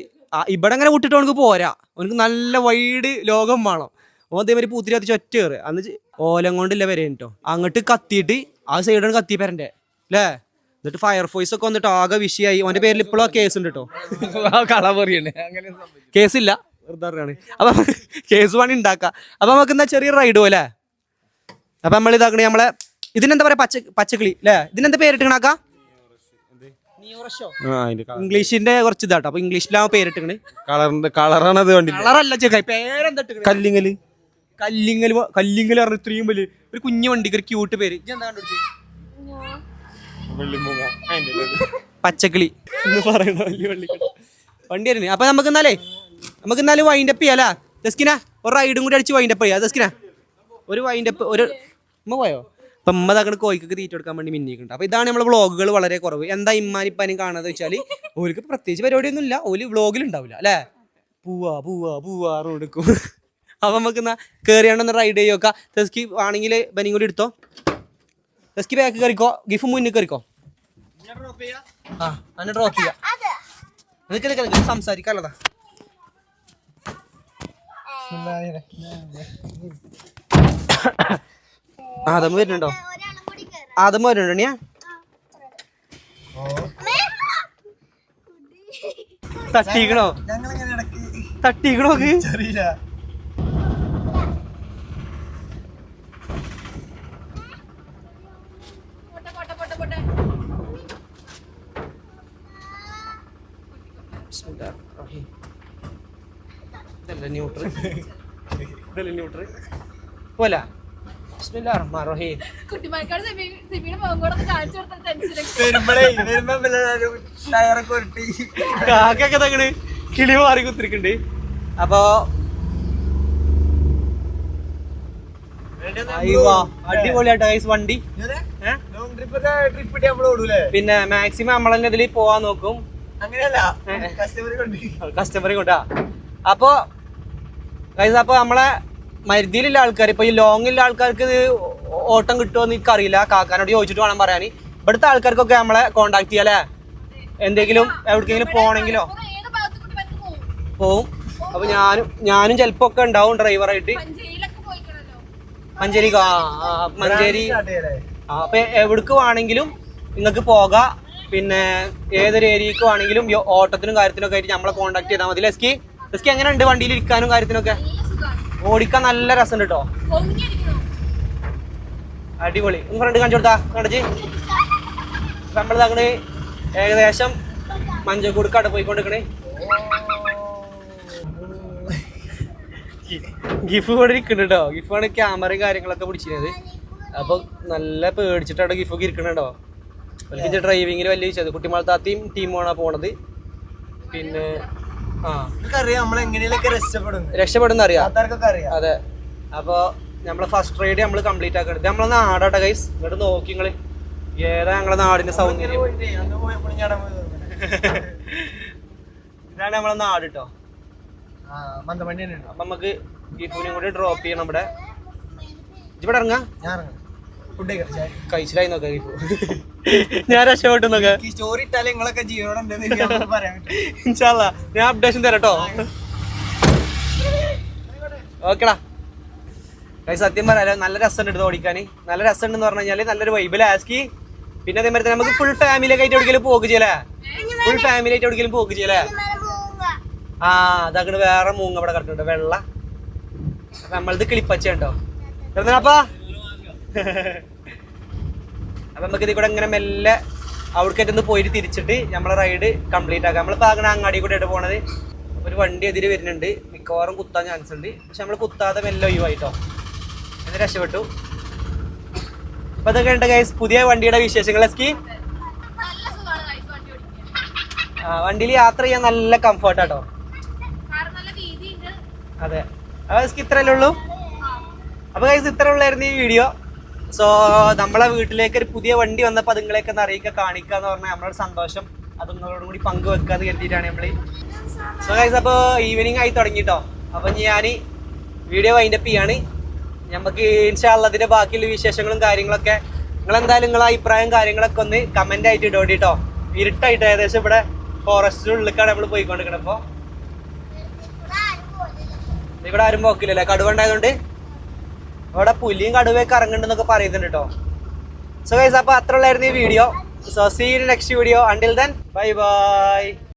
ഇവിടെ അങ്ങനെ വിട്ടിട്ട് അവനക്ക് പോരാ. അവനക്ക് നല്ല വൈഡ് ലോകം വേണം. ഓൻ അതേമാതിരി പൂത്തിരി കത്തിച്ച് ഒറ്റ കയറ്. അന്ന് ഓലം കൊണ്ടില്ല വരെ കേട്ടോ അങ്ങോട്ട് കത്തിയിട്ട് ആ സൈഡാണ് കത്തി പെരന്റെ അല്ലേ എന്നിട്ട് ഫയർഫോഴ്സ് ഒക്കെ വന്നിട്ട് ആകെ വിഷയമായി അവന്റെ പേരിൽ ഇപ്പോഴും കേസ് ഉണ്ട് കേട്ടോ. കേസില്ല വെറുതെ അപ്പൊ കേസ് പണി ഉണ്ടാക്ക അപ്പൊ നമുക്ക് എന്താ ചെറിയ റൈഡ് പോലെ അപ്പൊ നമ്മൾ ഇതാക്കണേ നമ്മളെ ഇതിനെന്താ പറയാ? പച്ച പച്ചക്കിളി. അല്ലേ ഇതിനെന്താ പേരിട്ടിക്കണാക്ക ഇംഗ്ലീഷിന്റെ കുറച്ച്? ഇതാട്ടോ അപ്പൊ ഇംഗ്ലീഷിലാ പേരിട്ടിക്കണേ. കളറിന്റെ കളറാണത് വണ്ടി കളറല്ല ചെക്കായി പേരെന്താ കല്ലിങ്ങൽ. കല്ലിങ്ങൽ കല്ലിങ്ങൽ പറഞ്ഞ ഇത്രയും വലിയ ഒരു കുഞ്ഞു വണ്ടിക്ക് ഒരു ക്യൂട്ട് പേര്. എന്താ പച്ചക്കിളി എന്ന് പറയുന്ന വലിയ വള്ളി വണ്ടി വരുന്നേ. അപ്പൊ നമുക്ക് എന്നാലേ നമുക്ക് എന്നാലും വൈൻഡപ്പ് ചെയ്യാലാ ദസ്കിന ഒരു റൈഡും കൂടി അടിച്ച് വൈൻഡപ്പ് ചെയ്യാം. ദസ്കിന ഒരു വൈൻഡപ്പ് ഒരു ഉമ്മ പോയോ? അപ്പൊ ഇമ്മ തകണ് കോഴിക്കൊക്കെ തീറ്റ കൊടുക്കാൻ വേണ്ടി മിന്നിക്കുന്നുണ്ട് അപ്പൊ ഇതാണ് നമ്മളെ വ്ളോഗുകൾ വളരെ കുറവ്. എന്താ ഇമ്മാനിപ്പാനും കാണാന്ന് വെച്ചാൽ ഓർക്ക് പ്രത്യേകിച്ച് പരിപാടിയൊന്നും ഇല്ല ഓൽ വ്ളോഗിൽ ഉണ്ടാവില്ല അല്ലേ? പൂവാ പൂവാ പൂവാ റോഡെടുക്കും അപ്പൊ നമുക്ക് എന്നാ കയറിയാണ്ടൊന്ന് റൈഡ് ചെയ്യുക തെസ്കി ആണെങ്കിൽ ബനിയും കൂടി എടുത്തോ? തെസ്കി ബാക്ക് കയറിക്കോ ഗിഫ് മുന്നിൽ കയറിക്കോ ആ അന്നെ ഡ്രോപ്പ് ചെയ്യാം. നിനക്ക് സംസാരിക്കാനുള്ളതാ. ആദം വരുന്നുണ്ടോ? ആദം വരുന്നുണ്ടോ ഞാൻ തട്ടിക്കണോ? തട്ടിക്കണോ ഇതല്ലേ ന്യൂട്രൽ? ഇതല്ലേ ന്യൂട്രൽ? പോലാ. കുട്ടിമാർക്കാട് സിബിയുടെ മുഖം കൂടെ ഒന്ന് കാണിച്ചു കൊടുത്ത ടെൻഷൻ വരുമ്പളേ വരുമ്പോ എല്ലാരും ടയറൊക്കെ ഉരുട്ടി. കാക്കൊക്കെ തങ്ങൾ കിളി മാറി കുത്തിരിക്കുന്നുണ്ട് അപ്പൊ അയ്യോ അടിപൊളിയാട്ടോ ഗൈസ് വണ്ടി. പിന്നെ മാക്സിമം നമ്മളെ ഇതിൽ പോവാൻ നോക്കും. അങ്ങനെയല്ല കസ്റ്റമർ കൊണ്ട്. കസ്റ്റമറെ കൊണ്ടാ അപ്പൊ ഗൈസ് അപ്പൊ നമ്മളെ മരുതിയിലുള്ള ആൾക്കാർ ഇപ്പൊ ഈ ലോങ്ങിലുള്ള ആൾക്കാർക്ക് ഇത് ഓട്ടം കിട്ടുമോ എന്ന് എനിക്കറിയില്ല. കാക്കാനോട് ചോദിച്ചിട്ട് വേണം പറയാൻ ഇവിടുത്തെ ആൾക്കാർക്കൊക്കെ നമ്മളെ കോണ്ടാക്ട് ചെയ്യാലേ എന്തെങ്കിലും എവിടേക്കെങ്കിലും പോണെങ്കിലോ? ഏത് ഭാഗത്ത് കൂടി പറ്റി പോകും പോവും. അപ്പൊ ഞാനും ഞാനും ചെലപ്പോ ഒക്കെ ഉണ്ടാവും ഡ്രൈവറായിട്ട്. മഞ്ചേരി ആ മഞ്ചേരി. ആ, അപ്പൊ എവിടേക്ക് വേണമെങ്കിലും നിങ്ങൾക്ക് പോകാം. പിന്നെ ഏതൊരു ഏരിയക്ക് വേണമെങ്കിലും ഓട്ടത്തിനും കാര്യത്തിനൊക്കെ ആയിട്ട് നമ്മളെ കോണ്ടാക്ട് ചെയ്താൽ മതി. ലെസ്കി ലെസ്കി എങ്ങനെ ഉണ്ട് വണ്ടിയിൽ ഇരിക്കാനും കാര്യത്തിനൊക്കെ? ഓടിക്കാൻ നല്ല രസമുണ്ട് കേട്ടോ അടിപൊളി. ഒന്ന് ഫ്രണ്ട് കാണിച്ചു കൊടുത്താ കണ്ടച്ച് നമ്മൾ തങ്ങണ് ഏകദേശം മഞ്ചക്കൂടുക്കാട് പോയിക്കൊണ്ടിരിക്കണേ. ഗിഫ് ഇവിടെ ഇരിക്കുന്നുണ്ട് കേട്ടോ ആണ് ക്യാമറയും കാര്യങ്ങളൊക്കെ പിടിച്ചിരുന്നത്. അപ്പൊ നല്ല പേടിച്ചിട്ടാണ് ഗിഫൊക്കെ ഇരിക്കണുണ്ടോ എനിക്ക് ഡ്രൈവിങ്ങിന് വലിയ വിഷയം കുട്ടിമാളത്താത്തിയും ടീമാണ് പോണത്. പിന്നെ നമ്മൾ എങ്ങനെയൊക്കെ രക്ഷപ്പെടും രക്ഷപ്പെടുന്ന. അറിയാം. ആൾക്കാർക്കൊക്കെ അറിയാം. അതെ. അപ്പൊ നമ്മളെ ഫസ്റ്റ് റൈഡ് നമ്മൾ കംപ്ലീറ്റ് ആക്കണം. ഇത് നമ്മളെ നാടാട്ടെ ഗൈസ് ഇങ്ങോട്ട് നോക്കി നിങ്ങൾ ഏതാ ഞങ്ങളെ നാടിന്റെ സൗന്ദര്യം? ഇതാണ് നമ്മളെ നാട് കേട്ടോ നമുക്ക് ഗിഫുവിനും കൂടി ഡ്രോപ്പ് ചെയ്യണം ഇവിടെ. ഇവിടെ ഇറങ്ങാ? ഞാൻ ഇറങ്ങാം. ഫുഡ് കഴിച്ചിലായി നോക്കാം ഞാൻ രക്ഷപ്പെട്ടു നോക്കാം ഈ സ്റ്റോറി ഇട്ടാലേ നിങ്ങളൊക്കെ ജീവനോടെ ഉണ്ടെന്ന് പറയാൻ ഇൻഷാല്ലാ ഞാൻ അപ്ഡേഷൻ തരാം കേട്ടോ ഓക്കെടാ. സത്യം പറയാലോ നല്ല രസമുണ്ട് എടുത്ത് ഓടിക്കാൻ നല്ല രസമുണ്ടെന്ന് പറഞ്ഞു കഴിഞ്ഞാൽ നല്ലൊരു വൈബിൽ ആസ്കി? പിന്നെ അതേമാതിരി നമുക്ക് ഫുൾ ഫാമിലി ആയിട്ട് എവിടെയെങ്കിലും പോക്ക് ചെയ്യലേ ഫുൾ ഫാമിലി ആയിട്ട് എവിടെയെങ്കിലും പോക്ക് ചെയ്യലേ ആ അതങ്ങട് വേറെ മൂങ്ങ ഇവിടെ കിടക്കുന്നുണ്ട് വെള്ള. നമ്മളത് കിളിപ്പച്ച ഉണ്ടോ അപ്പാ അപ്പൊ നമുക്ക് ഇതിൽ കൂടെ ഇങ്ങനെ മെല്ലെ അവിടേക്കൊന്ന് പോയിട്ട് തിരിച്ചിട്ട് നമ്മളെ റൈഡ് കംപ്ലീറ്റ് ആക്കാം. നമ്മളിപ്പോ അങ്ങനെ അങ്ങാടി കൂടെ ആയിട്ട് പോണത് ഒരു വണ്ടി എതിര് വരുന്നുണ്ട്. മിക്കവാറും കുത്താൻ ചാൻസ് ഉണ്ട്. പക്ഷെ നമ്മൾ കുത്താതെ മെല്ലെ ഒഴിവായിട്ടോ. എന്ന് രക്ഷപ്പെട്ടു. അപ്പൊ ഇതൊക്കെ ഉണ്ട് ഗൈസ് പുതിയ വണ്ടിയുടെ വിശേഷങ്ങൾ എസ്കി? ഓടിക്കാൻ. വണ്ടിയിൽ യാത്ര ചെയ്യാൻ നല്ല കംഫർട്ടാട്ടോ അതെ. അപ്പൊ എസ്കി ഇത്രയല്ലേ ഉള്ളൂ? അപ്പൊ ഗൈസ് ഇത്ര ഉള്ളായിരുന്നു ഈ വീഡിയോ സോ നമ്മളെ വീട്ടിലേക്ക് ഒരു പുതിയ വണ്ടി വന്നപ്പോൾ അതുങ്ങളെയൊക്കെ ഒന്ന് അറിയിക്കുക കാണിക്കുക എന്ന് പറഞ്ഞാൽ നമ്മളൊരു സന്തോഷം. അത് നിങ്ങളോടും കൂടി പങ്കുവെക്കാന്ന് കരുതിയിട്ടാണ് നമ്മൾ സോ ഗൈസ് അപ്പോൾ ഈവനിങ് ആയി തുടങ്ങിട്ടോ അപ്പൊ ഞാൻ വീഡിയോ വൈൻഡപ്പ് ചെയ്യാണ്. നമുക്ക് ഇൻഷാല്ല അതിന്റെ ബാക്കിയുള്ള വിശേഷങ്ങളും കാര്യങ്ങളൊക്കെ നിങ്ങൾ എന്തായാലും നിങ്ങളെ അഭിപ്രായം കാര്യങ്ങളൊക്കെ ഒന്ന് കമന്റ് ആയിട്ട് ഇടോടി കേട്ടോ ഇരുട്ടായിട്ട് ഏകദേശം ഇവിടെ ഫോറസ്റ്റിനുള്ളിലേക്കാണ് നമ്മൾ പോയിക്കൊണ്ടിരിക്കണം അപ്പോൾ ഇവിടെ ആരും പോക്കില്ലല്ലേ? കടുവ ഉണ്ടായതുകൊണ്ട് ഇവിടെ പുലിയും കടുവയൊക്കെ ഇറങ്ങുന്നുണ്ടെന്നൊക്കെ പറയുന്നുണ്ട് കേട്ടോ സോ ഗൈസ് അപ്പോൾ അത്ര ഉള്ളായിരുന്നു ഈ video so see next video until then bye bye